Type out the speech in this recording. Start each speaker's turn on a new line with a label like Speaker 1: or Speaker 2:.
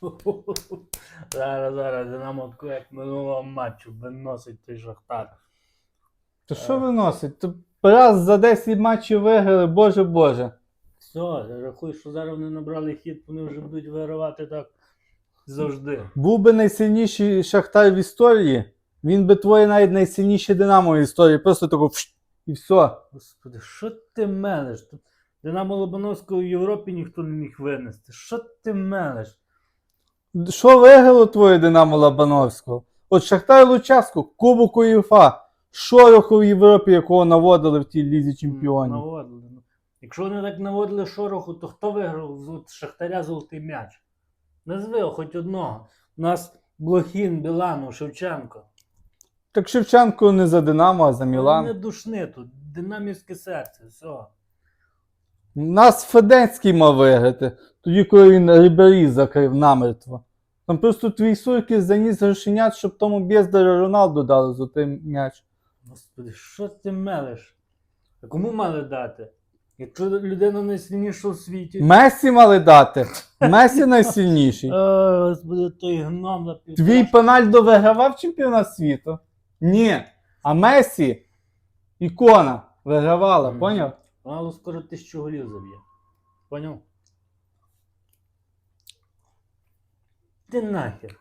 Speaker 1: Зараз, зараз, Динамо як минулого матчу, виносить той Шахтар.
Speaker 2: То що виносить? То раз за 10 матчів виграли, боже боже.
Speaker 1: Все, рахуй, що зараз вони набрали хід, вони вже будуть вигравати так завжди.
Speaker 2: Був би найсильніший Шахтар в історії, він би твоє навіть найсильніший Динамо в історії. Просто тако фш, і все.
Speaker 1: Господи, що ти мелеш? Динамо Лобановського в Європі ніхто не міг винести. Що ти мелеш?
Speaker 2: Що виграло твоє Динамо Лабановського? От Шахтар Лучаску, Кубок УЄФА, шороху в Європі, якого наводили в тій лізі чемпіонів.
Speaker 1: Наводили. ну. Якщо вони так наводили шороху, то хто виграв з Шахтаря золотий м'яч? Назви хоч одного. У нас Блохін, Біланов, Шевченко.
Speaker 2: Так Шевченко не за Динамо, а за
Speaker 1: Не душни тут, динамівське серце, все.
Speaker 2: Нас Феденський мав виграти, тоді, коли він Рибері закрив намертво. Там просто твій Суркіс заніс грошенят, щоб тому бездарю Роналду дали золотий м'яч.
Speaker 1: Господи, що ти мелеш? А кому мали дати? Якщо людина найсильніша в світі.
Speaker 2: Месі мали дати. Месі найсильніший.
Speaker 1: О, господи, той гном на пів.
Speaker 2: Твій Пенальдо вигравав чемпіонат світу? Ні. А Месі, ікона, вигравала, поняв?
Speaker 1: Мало скоро тисячу голів заб'є. Поняв? Ти нахер.